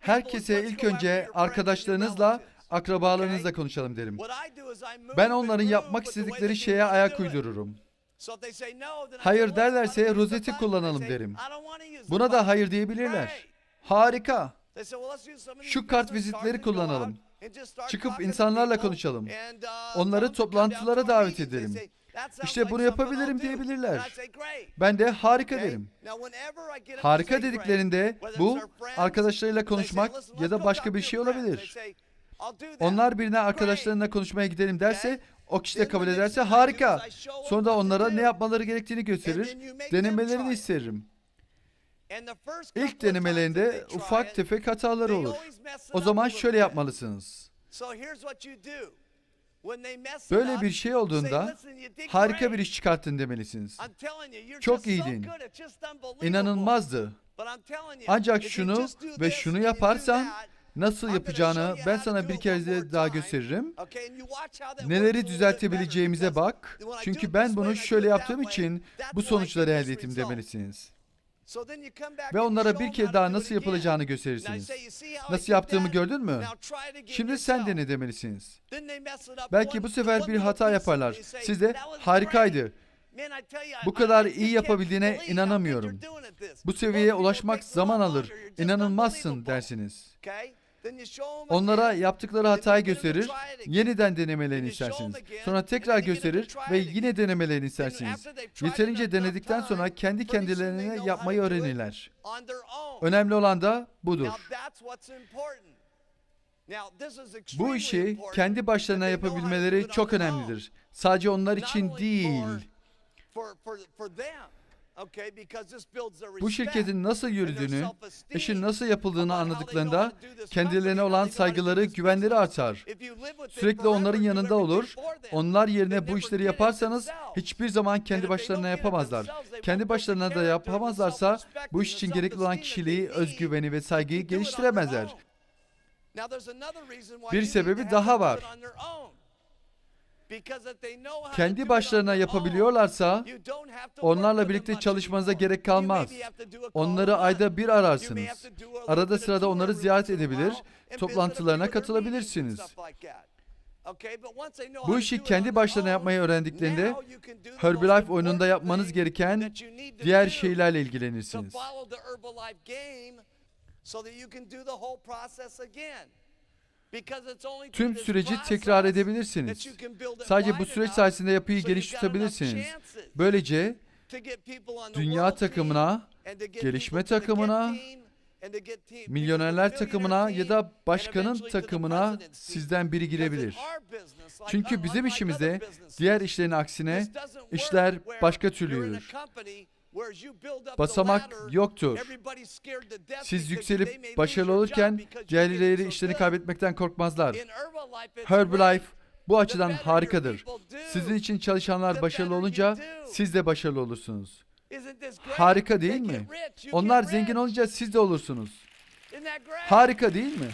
Herkese ilk önce arkadaşlarınızla, akrabalarınızla konuşalım derim. Ben onların yapmak istedikleri şeye ayak uydururum. Hayır say, "Well, derlerse rozeti the button?" kullanalım derim. "I don't wanna use the Buna button." da hayır diyebilirler. Harika. They say, "Well, let's use some of Şu kart vizitleri kullanalım. Çıkıp insanlarla konuşalım. uh, Onları toplantılara davet edelim. Say, "That sounds İşte bunu yapabilirim I'll do." diyebilirler. Ben de harika derim. Harika dediklerinde bu arkadaşlarıyla konuşmak "Listen, ya da başka bir şey your friends." They olabilir. Onlar birine arkadaşlarına konuşmaya gidelim derse o kişi de kabul ederse harika. Sonra da onlara ne yapmaları gerektiğini gösterir. Denemelerini isterim. İlk denemelerinde ufak tefek hataları they olur. O zaman şöyle yapmalısınız. Böyle bir şey olduğunda "Listen, you did harika bir iş çıkarttın demelisiniz. Çok iyiydin. İnanılmazdı. Ancak şunu ve şunu yaparsan nasıl yapacağını ben sana bir kez de daha gösteririm. Neleri düzeltebileceğimize bak. Çünkü ben bunu şöyle yaptığım için bu sonuçları elde ettim demelisiniz. Ve onlara bir kez daha nasıl yapılacağını gösterirsiniz. say, "You see how I Nasıl yaptığımı gördün mü? Şimdi sen yourself." dene demelisiniz. Belki bu sefer bir hata yaparlar. Siz de "That was harikaydı. great." Man, I tell you, I- Bu kadar iyi yapabildiğine inanamıyorum. Bu seviyeye ulaşmak zaman alır. İnanılmazsın dersiniz. Onlara yaptıkları hatayı gösterir, yeniden denemelerini istersiniz. Sonra tekrar gösterir ve yine denemelerini istersiniz. Yeterince denedikten sonra kendi kendilerine yapmayı öğrenirler. Önemli olan da budur. Bu işi kendi başlarına yapabilmeleri çok önemlidir. Sadece onlar için değil. Bu şirketin nasıl yürüdüğünü, işin nasıl yapıldığını anladıklarında kendilerine olan saygıları, güvenleri artar. Sürekli onların yanında olur. Onlar yerine bu işleri yaparsanız hiçbir zaman kendi başlarına yapamazlar. Kendi başlarına da yapamazlarsa bu iş için gerekli olan kişiliği, özgüveni ve saygıyı geliştiremezler. Bir sebebi daha var. Kendi başlarına yapabiliyorlarsa onlarla birlikte çalışmanıza gerek kalmaz. Onları ayda bir ararsınız. Arada sırada onları ziyaret edebilir, toplantılarına katılabilirsiniz. Bu işi kendi başlarına yapmayı öğrendiklerinde Herbalife oyununda yapmanız gereken diğer şeylerle ilgilenirsiniz. Tüm süreci tekrar edebilirsiniz. Sadece bu süreç sayesinde yapıyı geniş tutabilirsiniz. Böylece dünya takımına, gelişme takımına, milyonerler takımına ya da başkanın takımına sizden biri girebilir. Çünkü bizim işimizde diğer işlerin aksine işler başka you're in Basamak yoktur. Siz yükselip başarılı olurken so işlerini kaybetmekten korkmazlar. Herbalife, bu açıdan harikadır. Sizin için çalışanlar başarılı olunca siz de başarılı olursunuz. Harika değil mi? Onlar zengin olunca siz de olursunuz. Harika değil mi?